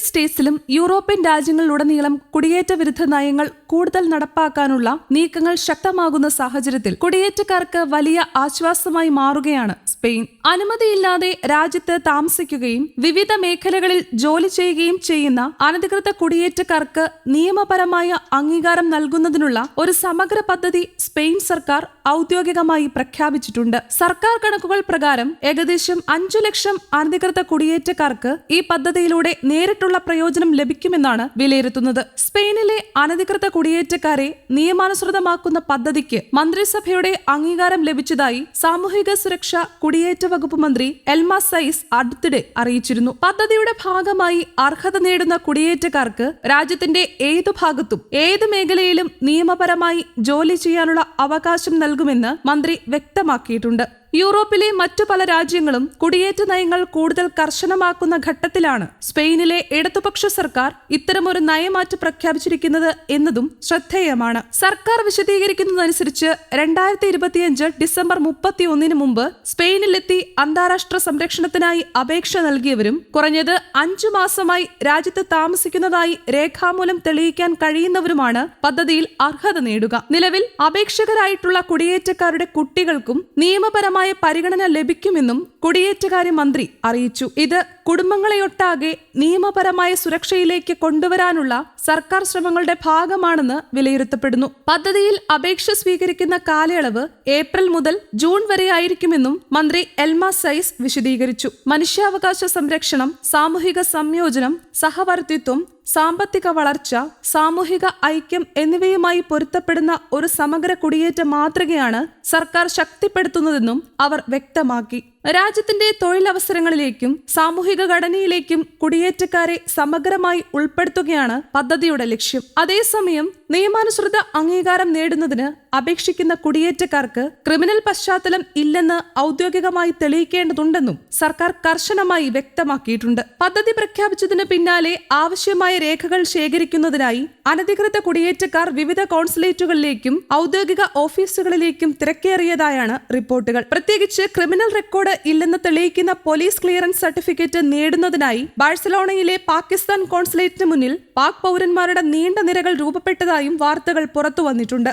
United സ്റ്റേറ്റ്സിലും European രാജ്യങ്ങളിലുടനീളം കുടിയേറ്റ വിരുദ്ധ നയങ്ങൾ കൂടുതൽ നടപ്പാക്കാനുള്ള നീക്കങ്ങൾ ശക്തമാകുന്ന സാഹചര്യത്തിൽ കുടിയേറ്റക്കാർക്ക് വലിയ ആശ്വാസമായി മാറുകയാണ് സ്പെയിൻ അനുമതിയില്ലാതെ രാജ്യത്ത് താമസിക്കുകയും വിവിധ മേഖലകളിൽ ജോലി ചെയ്യുകയും ചെയ്യുന്ന അനധികൃത കുടിയേറ്റക്കാർക്ക് നിയമപരമായ അംഗീകാരം നൽകുന്നതിനുള്ള ഒരു സമഗ്ര പദ്ധതി സ്പെയിൻ സർക്കാർ ഔദ്യോഗികമായി പ്രഖ്യാപിച്ചിട്ടുണ്ട്. സർക്കാർ കണക്കുകൾ പ്രകാരം ഏകദേശം അഞ്ചു ലക്ഷം അനധികൃത കുടിയേറ്റക്കാർക്ക് ഈ പദ്ധതിയിലൂടെ നേരിട്ടുള്ള പ്രയോജനം ലഭിക്കുമെന്നാണ് വിലയിരുത്തുന്നത്. സ്പെയിനിലെ അനധികൃത കുടിയേറ്റക്കാരെ നിയമാനുസൃതമാക്കുന്ന പദ്ധതിക്ക് മന്ത്രിസഭയുടെ അംഗീകാരം ലഭിച്ചതായി സാമൂഹിക സുരക്ഷ കുടിയേറ്റ വകുപ്പ് മന്ത്രി എൽമ സൈസ് അടുത്തിടെ അറിയിച്ചിരുന്നു. പദ്ധതിയുടെ ഭാഗമായി അർഹത നേടുന്ന കുടിയേറ്റക്കാർക്ക് രാജ്യത്തിന്റെ ഏതു ഭാഗത്തും ഏത് മേഖലയിലും നിയമപരമായി ജോലി ചെയ്യാനുള്ള അവകാശം നൽകുമെന്ന് മന്ത്രി വ്യക്തമാക്കിയിട്ടുണ്ട്. യൂറോപ്പിലെ മറ്റു പല രാജ്യങ്ങളും കുടിയേറ്റ നയങ്ങൾ കൂടുതൽ കർശനമാക്കുന്ന ഘട്ടത്തിലാണ് സ്പെയിനിലെ ഇടതുപക്ഷ സർക്കാർ ഇത്തരമൊരു നയമാറ്റം പ്രഖ്യാപിച്ചിരിക്കുന്നത് എന്നതും ശ്രദ്ധേയമാണ്. സർക്കാർ വിശദീകരിക്കുന്നതനുസരിച്ച് രണ്ടായിരത്തി ഇരുപത്തിയഞ്ച് ഡിസംബർ മുപ്പത്തി ഒന്നിന് മുമ്പ് സ്പെയിനിലെത്തി അന്താരാഷ്ട്ര സംരക്ഷണത്തിനായി അപേക്ഷ നൽകിയവരും കുറഞ്ഞത് അഞ്ചു മാസമായി രാജ്യത്ത് താമസിക്കുന്നതായി രേഖാമൂലം തെളിയിക്കാൻ കഴിയുന്നവരുമാണ് പദ്ധതിയിൽ അർഹത നേടുക. നിലവിൽ അപേക്ഷകരായിട്ടുള്ള കുടിയേറ്റക്കാരുടെ കുട്ടികൾക്കും നിയമപരമായ പരിഗണന ലഭിക്കുമെന്നും കുടിയേറ്റകാര്യ മന്ത്രി അറിയിച്ചു. ഇത് കുടുംബങ്ങളെയൊട്ടാകെ നിയമപരമായ സുരക്ഷയിലേക്ക് കൊണ്ടുവരാനുള്ള സർക്കാർ ശ്രമങ്ങളുടെ ഭാഗമാണെന്ന് വിലയിരുത്തപ്പെടുന്നു. പദ്ധതിയിൽ അപേക്ഷ സ്വീകരിക്കുന്ന കാലയളവ് ഏപ്രിൽ മുതൽ ജൂൺ വരെ ആയിരിക്കുമെന്നും മന്ത്രി എൽമ സൈസ് വിശദീകരിച്ചു. മനുഷ്യാവകാശ സംരക്ഷണം സാമൂഹിക സംയോജനം സഹവർത്തിത്വം സാമ്പത്തിക വളർച്ച സാമൂഹിക ഐക്യം എന്നിവയുമായി പൊരുത്തപ്പെടുന്ന ഒരു സമഗ്ര കുടിയേറ്റ മാതൃകയാണ് സർക്കാർ ശക്തിപ്പെടുത്തുന്നതെന്നും അവർ വ്യക്തമാക്കി. രാജ്യത്തിന്റെ തൊഴിലവസരങ്ങളിലേക്കും സാമൂഹിക ഘടനയിലേക്കും കുടിയേറ്റക്കാരെ സമഗ്രമായി ഉൾപ്പെടുത്തുകയാണ് പദ്ധതിയുടെ ലക്ഷ്യം. അതേസമയം നിയമാനുസൃത അംഗീകാരം നേടുന്നതിന് അപേക്ഷിക്കുന്ന കുടിയേറ്റക്കാർക്ക് ക്രിമിനൽ പശ്ചാത്തലം ഇല്ലെന്ന് ഔദ്യോഗികമായി തെളിയിക്കേണ്ടതുണ്ടെന്നും സർക്കാർ കർശനമായി വ്യക്തമാക്കിയിട്ടുണ്ട്. പദ്ധതി പ്രഖ്യാപിച്ചതിന് പിന്നാലെ ആവശ്യമായ രേഖകൾ ശേഖരിക്കുന്നതിനായി അനധികൃത കുടിയേറ്റക്കാർ വിവിധ കോൺസുലേറ്റുകളിലേക്കും ഔദ്യോഗിക ഓഫീസുകളിലേക്കും തിരക്കേറിയതായാണ് റിപ്പോർട്ടുകൾ. പ്രത്യേകിച്ച് ക്രിമിനൽ റെക്കോർഡ് ഇല്ലെന്ന് തെളിയിക്കുന്ന പോലീസ് ക്ലിയറൻസ് സർട്ടിഫിക്കറ്റ് നേടുന്നതിനായി ബാഴ്സലോണയിലെ പാകിസ്ഥാൻ കോൺസുലേറ്റിന് മുന്നിൽ പാക് പൗരന്മാരുടെ നീണ്ട നിരകൾ രൂപപ്പെട്ടതായും വാർത്തകൾ പുറത്തു വന്നിട്ടുണ്ട്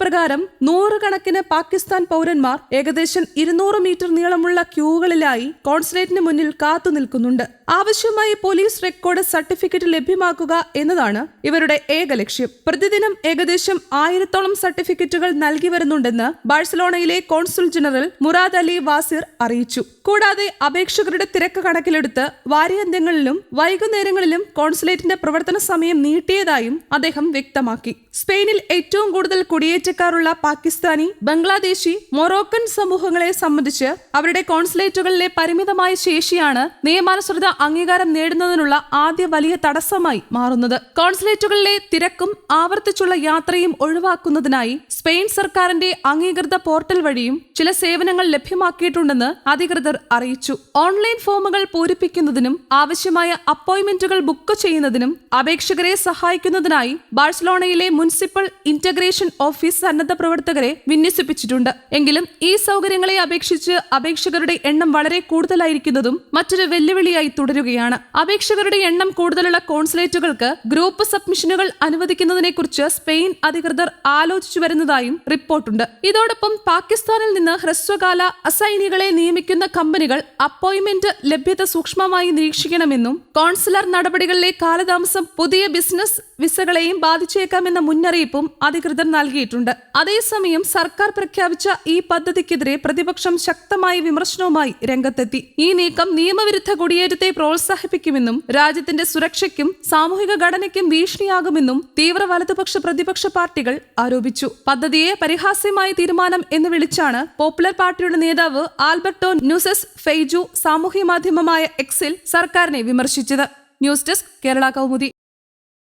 പ്രകാരം നൂറുകണക്കിന് പാകിസ്ഥാൻ പൗരന്മാർ ഏകദേശം ഇരുന്നൂറ് മീറ്റർ നീളമുള്ള ക്യൂകളിലായി കോൺസുലേറ്റിന് മുന്നിൽ കാത്തു നിൽക്കുന്നുണ്ട്. ആവശ്യമായ പോലീസ് റെക്കോർഡ് സർട്ടിഫിക്കറ്റ് ലഭ്യമാക്കുക എന്നതാണ് ഇവരുടെ ഏക ലക്ഷ്യം. പ്രതിദിനം ഏകദേശം ആയിരത്തോളം സർട്ടിഫിക്കറ്റുകൾ നൽകി വരുന്നുണ്ടെന്ന് ബാഴ്സലോണയിലെ കോൺസുൽ ജനറൽ മുറാദ് അലി വാസിർ അറിയിച്ചു. കൂടാതെ അപേക്ഷകരുടെ തിരക്ക് കണക്കിലെടുത്ത് വാര്യന്ത്യങ്ങളിലും വൈകുന്നേരങ്ങളിലും കോൺസുലേറ്റിന്റെ പ്രവർത്തന സമയം നീട്ടിയതായും അദ്ദേഹം വ്യക്തമാക്കി. സ്പെയിനിൽ ഏറ്റവും കൂടുതൽ കുടിയേറ്റക്കാരുള്ള പാകിസ്ഥാനി ബംഗ്ലാദേശി മൊറോക്കൻ സമൂഹങ്ങളെ സംബന്ധിച്ച് അവരുടെ കോൺസുലേറ്റുകളിലെ പരിമിതമായ ശേഷിയാണ് നിയമാനുസൃത അംഗീകാരം നേടുന്നതിനുള്ള ആദ്യ വലിയ തടസ്സമായി മാറുന്നത്. കോൺസുലേറ്റുകളിലെ തിരക്കും ആവർത്തിച്ചുള്ള യാത്രയും ഒഴിവാക്കുന്നതിനായി സ്പെയിൻ സർക്കാരിന്റെ അംഗീകൃത പോർട്ടൽ വഴിയും ചില സേവനങ്ങൾ ലഭ്യമാക്കിയിട്ടുണ്ടെന്ന് അധികൃതർ അറിയിച്ചു. ഓൺലൈൻ ഫോമുകൾ പൂരിപ്പിക്കുന്നതിനും ആവശ്യമായ അപ്പോയിന്റ്മെന്റുകൾ ബുക്ക് ചെയ്യുന്നതിനും അപേക്ഷകരെ സഹായിക്കുന്നതിനായി ബാഴ്സലോണയിലെ മുനിസിപ്പൽ ഇന്റഗ്രേഷൻ ഓഫീസ് സന്നദ്ധ പ്രവർത്തകരെ വിന്യസിപ്പിച്ചിട്ടുണ്ട്. എങ്കിലും ഈ സൗകര്യങ്ങളെ അപേക്ഷിച്ച് അപേക്ഷകരുടെ എണ്ണം വളരെ കൂടുതലായിരിക്കുന്നതും മറ്റൊരു വെല്ലുവിളിയായി തുടരുകയാണ്. അപേക്ഷകരുടെ എണ്ണം കൂടുതലുള്ള കോൺസുലേറ്റുകൾക്ക് ഗ്രൂപ്പ് സബ്മിഷനുകൾ അനുവദിക്കുന്നതിനെക്കുറിച്ച് സ്പെയിൻ അധികൃതർ ആലോചിച്ചു വരുന്നതായും റിപ്പോർട്ടുണ്ട്. ഇതോടൊപ്പം പാകിസ്ഥാനിൽ നിന്ന് ഹ്രസ്വകാല അസൈനികളെ നിയമിക്കുന്ന കമ്പനികൾ അപ്പോയിന്റ്മെന്റ് ലഭ്യത സൂക്ഷ്മമായി നിരീക്ഷിക്കണമെന്നും കോൺസുലർ നടപടികളിലെ കാലതാമസം പുതിയ ബിസിനസ് വിസകളെയും ബാധിച്ചേക്കാമെന്ന മുന്നറിയിപ്പും അധികൃതർ നൽകിയിട്ടുണ്ട്. അതേസമയം സർക്കാർ പ്രഖ്യാപിച്ച ഈ പദ്ധതിക്കെതിരെ പ്രതിപക്ഷം ശക്തമായ വിമർശനവുമായി രംഗത്തെത്തി. ഈ നീക്കം നിയമവിരുദ്ധ കുടിയേറ്റത്തെ പ്രോത്സാഹിപ്പിക്കുമെന്നും രാജ്യത്തിന്റെ സുരക്ഷയ്ക്കും സാമൂഹിക ഘടനയ്ക്കും ഭീഷണിയാകുമെന്നും തീവ്ര വലതുപക്ഷ പ്രതിപക്ഷ പാർട്ടികൾ ആരോപിച്ചു. പദ്ധതിയെ പരിഹാസ്യമായ തീരുമാനം എന്ന് വിളിച്ചാണ് പോപ്പുലർ പാർട്ടിയുടെ നേതാവ് ആൽബർട്ടോ ന്യൂസസ് ഫെയ്ജു സാമൂഹ്യ മാധ്യമമായ എക്സിൽ സർക്കാരിനെ വിമർശിച്ചത്. News desk Kerala Kaumudi.